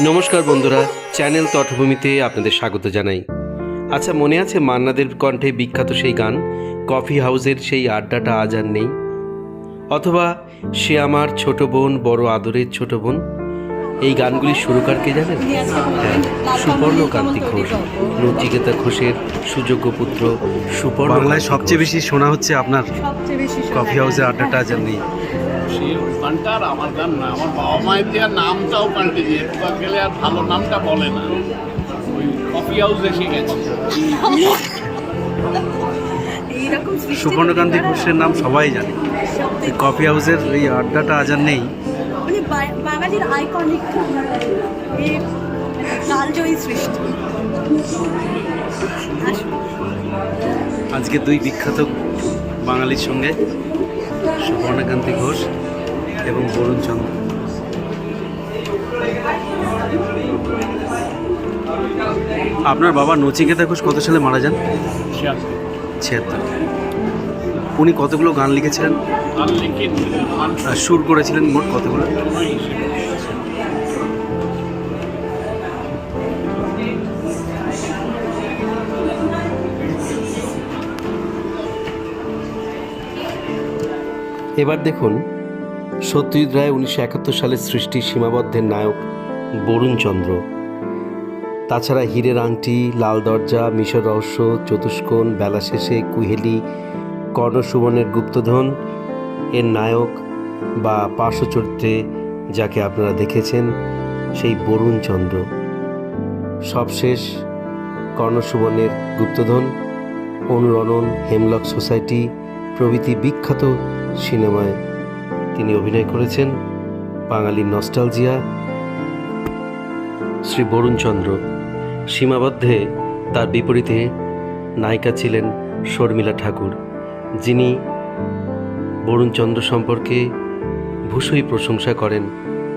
নমস্কার বন্ধুরা চ্যানেল তটভূমিতে আপনাদের স্বাগত জানাই। আচ্ছা মনে আছে মান্নাদের কণ্ঠে বিখ্যাত সেই গান কফি হাউসের সেই আড্ডাটা আজ আর নেই? অথবা সে আমার ছোট বোন বড় আদরের ছোট বোন এই গানগুলি সুরকার কে জানেন? হ্যাঁ সুবর্ণ কান্তি ঘোষ নচিকেতা ঘোষের সুযোগ্য পুত্র সুবর্ণ বাংলায় সবচেয়ে বেশি শোনা হচ্ছে আপনার কফি হাউসে আড্ডাটা আজ গানটা আর আমার গান না আমার বাবা মায়ের দেওয়ার নামটাও পাল্টে দিয়ে একবার গেলে আর ভালো নামটা বলে না। ওই কফি হাউস এসে গেছে। সুবর্ণকান্তি ঘোষের নাম সবাই জানে। এই কফি হাউসের এই আড্ডাটা আজ আর নেই। মানে বাঙালির আইকনিক কালজয়ী সৃষ্টি। আজকে দুই বিখ্যাত বাঙালির সঙ্গে সুবর্ণকান্তি ঘোষ। এবং বরুণ চন্দ্র। আপনার বাবা নচিকেতা ঘোষ কত সালে মারা যান? ছিয়াত্তর। উনি কতগুলো গান লিখেছিলেন? সুর করেছিলেন মোট কতগুলো? এবার দেখুন সত্যজিৎ রায় উনিশশো একাত্তর সালের সৃষ্টি সীমাবদ্ধের নায়ক বরুণ চন্দ্র। তাছাড়া হীরের আংটি, লাল দরজা, মিশর রহস্য, চতুষ্কোণ, বেলা শেষে কুহেলি, কর্ণ সুবর্ণের গুপ্তধন, এর নায়ক বা পার্শ্ব চরিত্রে যাকে আপনারা দেখেছেন, সেই বরুণ চন্দ্র। সবশেষ কর্ণ সুবর্ণের গুপ্তধন, অনুরণন, হেমলক সোসাইটি প্রভৃতি বিখ্যাত সিনেমায়। তিনি অভিনয় করেছেন বাঙালি নস্টালজিয়া, শ্রী বরুণচন্দ্র। সীমাবদ্ধে তার বিপরীতে নায়িকা ছিলেন শর্মিলা ঠাকুর, যিনি বরুণচন্দ্র সম্পর্কে ভূষই প্রশংসা করেন।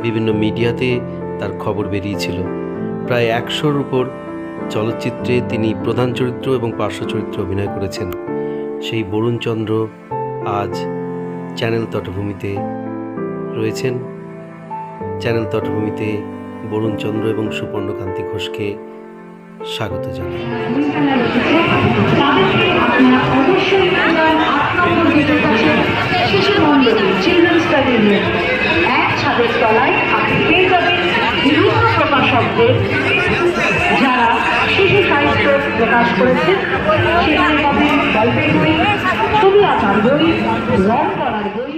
বিভিন্ন মিডিয়াতে তার খবর বেরিয়েছিল। প্রায় একশোর উপর চলচ্চিত্রে তিনি প্রধান চরিত্র এবং পার্শ্ব চরিত্রে অভিনয় করেছেন। সেই বরুণচন্দ্র আজ চ্যানেল তটভূমিতে রয়েছেন। চ্যানেল তটভূমিতে বরুণচন্দ্র এবং সুপর্ণকান্তি ঘোষকে স্বাগত জানাই। যারা শিশু সাহিত্য প্রকাশ করেছে বই রং করার বই